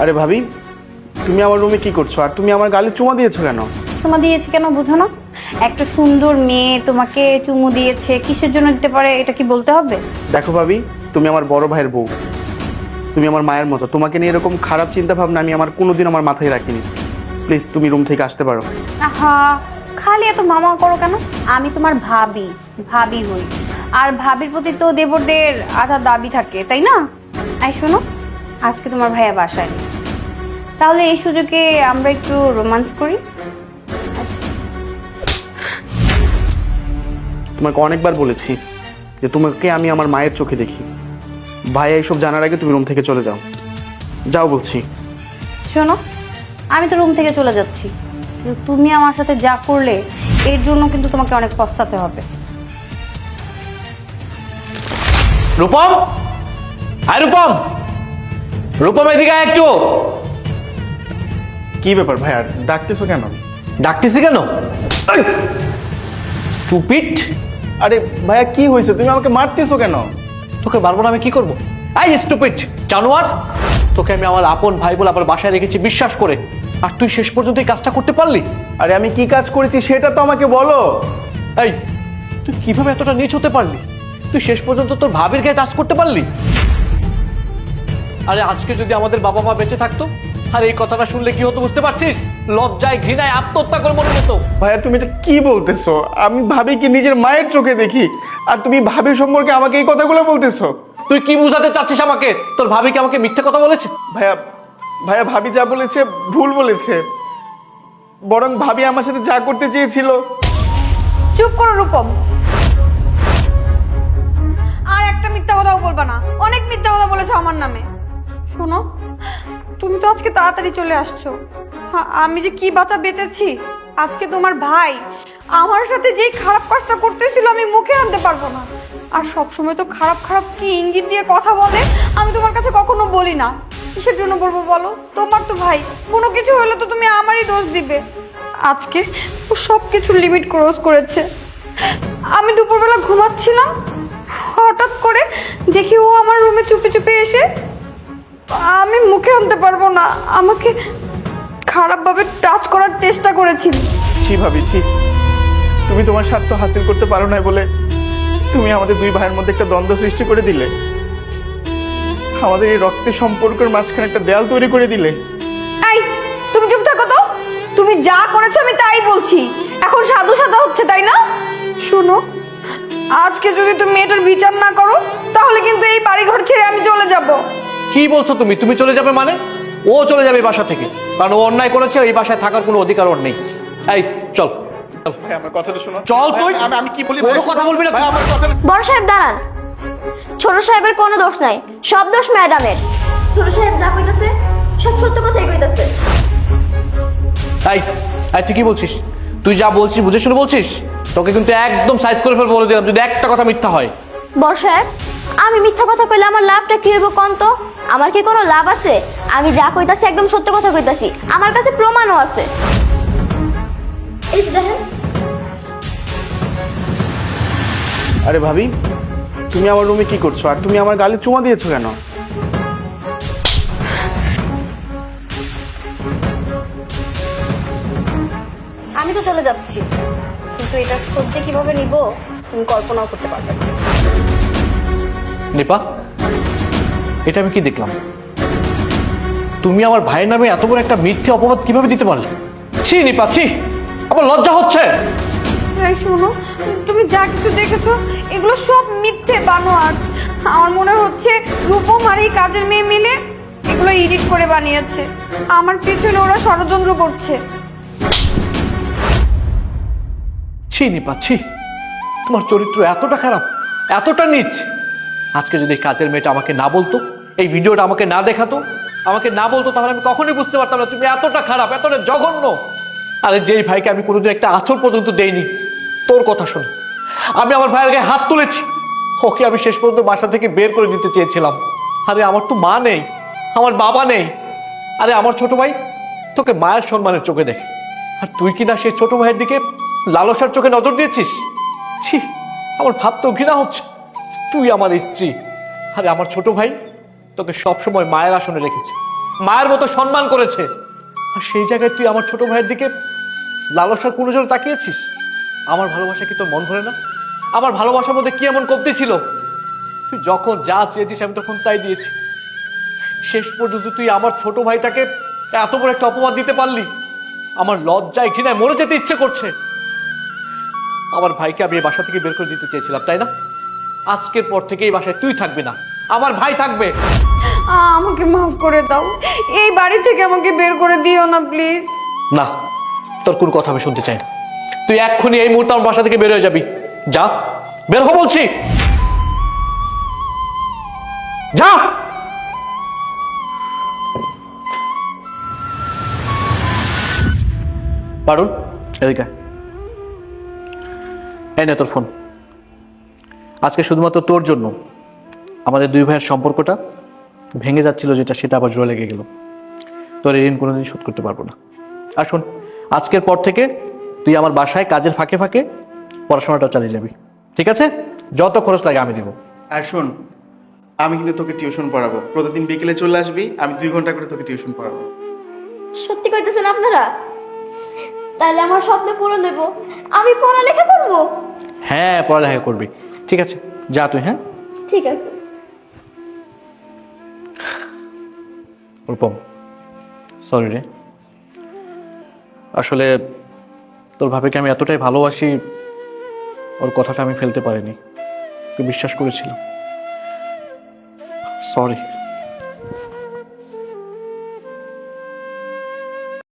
আরে ভাবি তুমি আমার রুমে কি করছ? আর তুমি আমার গালে চুমা দিয়েছ কেন? চুমা দিয়েছে কেন বুঝো না? একটা সুন্দর মেয়ে তোমাকে চুমু দিয়েছে কিসের জন্য দিতে পারে এটা কি বলতে হবে? দেখো ভাবি তুমি আমার বড় ভাইয়ের বউ। তুমি আমার মায়ের মতো। তোমাকে নিয়ে এরকম খারাপ চিন্তা ভাবনা আমি আমার কোনোদিন আমার মাথায় রাখিনি। প্লিজ তুমি রুম থেকে আসতে পারো। আহা খালি এত মামা করো কেন? আমি তোমার ভাবি ভাবি হই। আর ভাবির প্রতি তো দেবরদের আধা দাবি থাকে তাই না? আই শোনো আজকে তোমার ভাইয়া বাসায় নেই। তাহলে এই সুযোগে আমরা একটু রোমান্স করি। তোমাকে অনেকবার বলেছি যে তোমাকে আমি আমার মায়ের চোখে দেখি। ভাইয়া এইসব জানার আগে তুমি রুম থেকে চলে যাও। যাও বলছি। শোনো আমি তো রুম থেকে চলে যাচ্ছি। কিন্তু তুমি আমার সাথে যা করলে এর জন্য কিন্তু তোমাকে অনেক পস্তাতে হবে। রূপম? আয় রূপম। রূপম এদিকে একটু। কি ব্যাপার ভাইয়া ডাকতেছো কেন? ডাকতেছি কেন? স্টুপিড আরে ভাইয়া কি হয়েছে? তুমি আমাকে মারতেছো কেন? তোকে বারবার আমি কি করব? এই স্টুপিড জানোয়ার তোকে আমি আমার আপন ভাই বলে আবার বাসায় রেখেছি বিশ্বাস করে। আর তুই শেষ পর্যন্ত এই কাজটা করতে পারলি? আরে আমি কি কাজ করেছি সেটা তো আমাকে বলো। এই তুই কীভাবে এতটা নিচ হতে পারলি? তুই শেষ পর্যন্ত তোর ভাবির গায়ে টাচ করতে পারলি? আরে আজকে যদি আমাদের বাবা মা বেঁচে থাকতো আর এই কথাটা শুনলে কি হতো বুঝতে পারছিস? লজ্জায় ঘৃণায় আত্মহত্যা করে মনে হতো ভাইয়া তুমি এটা কি বলতেছো? আমি ভাবি কি নিজের মায়ের চোখে দেখি। আর তুমি ভাবি সম্পর্কে আমাকে এই কথাগুলো বলতেছো? তুই কি বুঝাতে চাচ্ছিস আমাকে? তোর ভাবি কি আমাকে মিথ্যে কথা বলেছে? ভাইয়া ভাইয়া ভাবি যা বলেছে ভুল বলেছে। বরং ভাবি আমার সাথে যা করতে চেয়েছিল। চুপ করো রূপম। আর একটা মিথ্যা কথাও বলবা না। অনেক মিথ্যা কথা বলেছ আমার নামে। শোনো তুমি তো আজকে তাড়াতাড়ি চলে আসছো। হ্যাঁ, আমি যে কি বাঁচা বেঁচেছি? আজকে তোমার ভাই আমার সাথে যেই খারাপ কাজটা করতেছিল আমি মুখে আনতে পারব না। আর সবসময় তো খারাপ খারাপ কি ইঙ্গিত দিয়ে কথা বলে আমি তোমার কাছে কখনো বলি না। কিসের জন্য বলব বলো? তোমার তো ভাই কোনো কিছু হলে তো তুমি আমারই দোষ দিবে। আজকে ও সব কিছু লিমিট ক্রস করেছে। আমি দুপুরবেলা ঘুমাচ্ছিলাম হঠাৎ করে দেখি ও আমার রুমে চুপি চুপি এসে আমি মুখে আনতে পারব না। আমাকে খারাপভাবে টাচ করার চেষ্টা করেছিল। ছি ভাবি ছি। তুমি তোমার স্বার্থ হাসিল করতে পারো না বলে তুমি আমাদের দুই ভাইয়ের মধ্যে একটা দ্বন্দ্ব সৃষ্টি করে দিলে। আমাদের এই রক্তের সম্পর্কের মাঝখানে একটা দেয়াল তৈরি করে দিলে। এই তুমি চুপ থাকো তো। তুমি যা করেছ আমি তাই বলছি। এখন সাধু সাধা হচ্ছে তাই না? শোনো আজকে যদি তুমি এটার বিচার না করো তাহলে কিন্তু এই বাড়িঘর ছেড়ে আমি চলে যাব। কি বলছো তুমি? তুমি চলে যাবে মানে? ও চলে যাবে বাসা থেকে। কারণ ও অন্যায় করেছে এই বাসায় থাকার কোনো অধিকার ওর নেই। এই চল। চল। ভাই আমার কথাটা শোনো। চল তুই। আমি আমি কি বলি? কোনো কথা বলবি না। ভাই আমার কথাটা বড় সাহেব দাঁড়ান। ছোট সাহেবের কোনো দোষ নাই। সব দোষ ম্যাডামের। ছোট সাহেব যা কইতাছে সব সত্য কথাই কইতাছে। এই এই তুই কি বলছিস? তুই যা বলছিস বুঝে শুনে বলছিস? তোকে কিন্তু একদম সাইজ করে ফেল বলে দিলাম যদি একটা কথা মিথ্যা হয়। বড় সাহেব আমি মিথ্যা কথা কইলে আমার লাভটা কি হইব কোন তো? আমার কি কোনো লাভ আছে? আমি যা কইতাছি একদম সত্য কথা কইতাছি। আমার কাছে প্রমাণও আছে। এই যে দেখেন। আরে ভাবি তুমি আমার রুমে কি করছ? আর তুমি আমার গালে চুমা দিয়েছ কেন? আমি তো চলে যাচ্ছি। কিন্তু এটা সহ্যে কীভাবে নিব তুমি কল্পনাও করতে পারবে না। নিপা এটা আমি কি দেখলাম? তুমি আমার ভাইয়ের নামে এত বড় একটা মিথ্যে অপবাদ কীভাবে দিতে পারলে? ছি নিপা ছি! আমার লজ্জা হচ্ছে! এই শোনো তুমি যা কিছু দেখেছ এগুলো সব মিথ্যে বানোয়াট। আমার মনে হচ্ছে রূপম আর এই কাজের মেয়ে মিলে এগুলো এডিট করে বানিয়েছে। আমার পেছনে ওরা ষড়যন্ত্র করছে। ছি নিপা ছি! তোমার চরিত্র এতটা খারাপ এতটা নিচ! আজকে যদি কাজের মেয়েটা আমাকে না বলতো এই ভিডিওটা আমাকে না দেখাতো, আমাকে না বলতো, তাহলে আমি কখনোই বুঝতে পারতাম না। তুমি এতটা খারাপ, এতটা জঘন্য। আরে যেই ভাইকে আমি কোনোদিন একটা আঁচল পর্যন্ত দেইনি, তোর কথা শুনে। আমি আমার ভাইয়ের গায়ে হাত তুলেছি। ওকে আমি শেষ পর্যন্ত বাসা থেকে বের করে দিতে চেয়েছিলাম। আরে আমার তো মা নেই, আমার বাবা নেই। আরে আমার ছোট ভাই, তোকে মায়ের সম্মানের চোখে দেখে। আর তুই কি না সেই ছোট ভাইয়ের দিকে লালসার চোখে নজর দিয়েছিস? ছি, আমার ভাবতেও ঘৃণা হচ্ছে। তুই আমার স্ত্রী। আরে আমার ছোট ভাই তোকে সবসময় মায়ের আসনে রেখেছে। মায়ের মতো সম্মান করেছে। আর সেই জায়গায় তুই আমার ছোট ভাইয়ের দিকে লালসার কোনো জোরে তাকিয়েছিস? আমার ভালোবাসা কি তোর মন ভরে না? আমার ভালোবাসার মধ্যে কি এমন কমতি ছিল? তুই যখন যা চেয়েছিস আমি তখন তাই দিয়েছি। শেষ পর্যন্ত তুই আমার ছোট ভাইটাকে এত বড় একটা অপবাদ দিতে পারলি। আমার লজ্জায়, ঘৃণায় মরে যেতে ইচ্ছে করছে। আমার ভাইকে আমি এই বাসা থেকে বের করে দিতে চেয়েছিলাম, তাই না? আজকের পর থেকে এই বাসায় তুই থাকবি না। আমার ভাই থাকবে। আমাকে মাফ করে দাও। এই বাড়ি থেকে আমাকে বের করে দিও না প্লিজ না, তোর কোন কথা আমি শুনতে চাই না। তুই এক্ষুনি এই মুহূর্তে আমার বাসা থেকে বের হয়ে যাবি। যা, বের হো বলছি। যা। পারুল, এদিকে। এই নে তোর ফোন। আজকে শুধুমাত্র তোর জন্য আমাদের দুই ভাইয়ের সম্পর্কটা ভেঙে যাচ্ছিল যেটা সেটা আবার জোরে লেগে গেল। তোর এই ঋণ কোনোদিন শোধ করতে পারব না। আর শোন আজকের পর থেকে তুই আমার বাসায় কাজের ফাঁকে ফাঁকে পড়াশোনাটা চালিয়ে যাবি। ঠিক আছে? যত খরচ লাগে আমি দিব। আর শোন আমি কিন্তু তোকে টিউশন পড়াবো। প্রতিদিন বিকেলে চলে আসবি আমি দুই ঘণ্টা করে তোকে টিউশন পড়াবো। সত্যি কইতেছেন আপনারা? তাহলে আমার স্বপ্ন পূরণ নেব। আমি পড়ালেখা করব? হ্যাঁ পড়ালেখা করবি। ঠিক আছে যা তুই হ্যাঁ? ঠিক আছে। রূপম সরি রে। আসলে তোর ভাবিকে আমি এতটাই ভালোবাসি, ওর কথাটা আমি ফেলতে পারিনি। বিশ্বাস করেছিলাম। সরি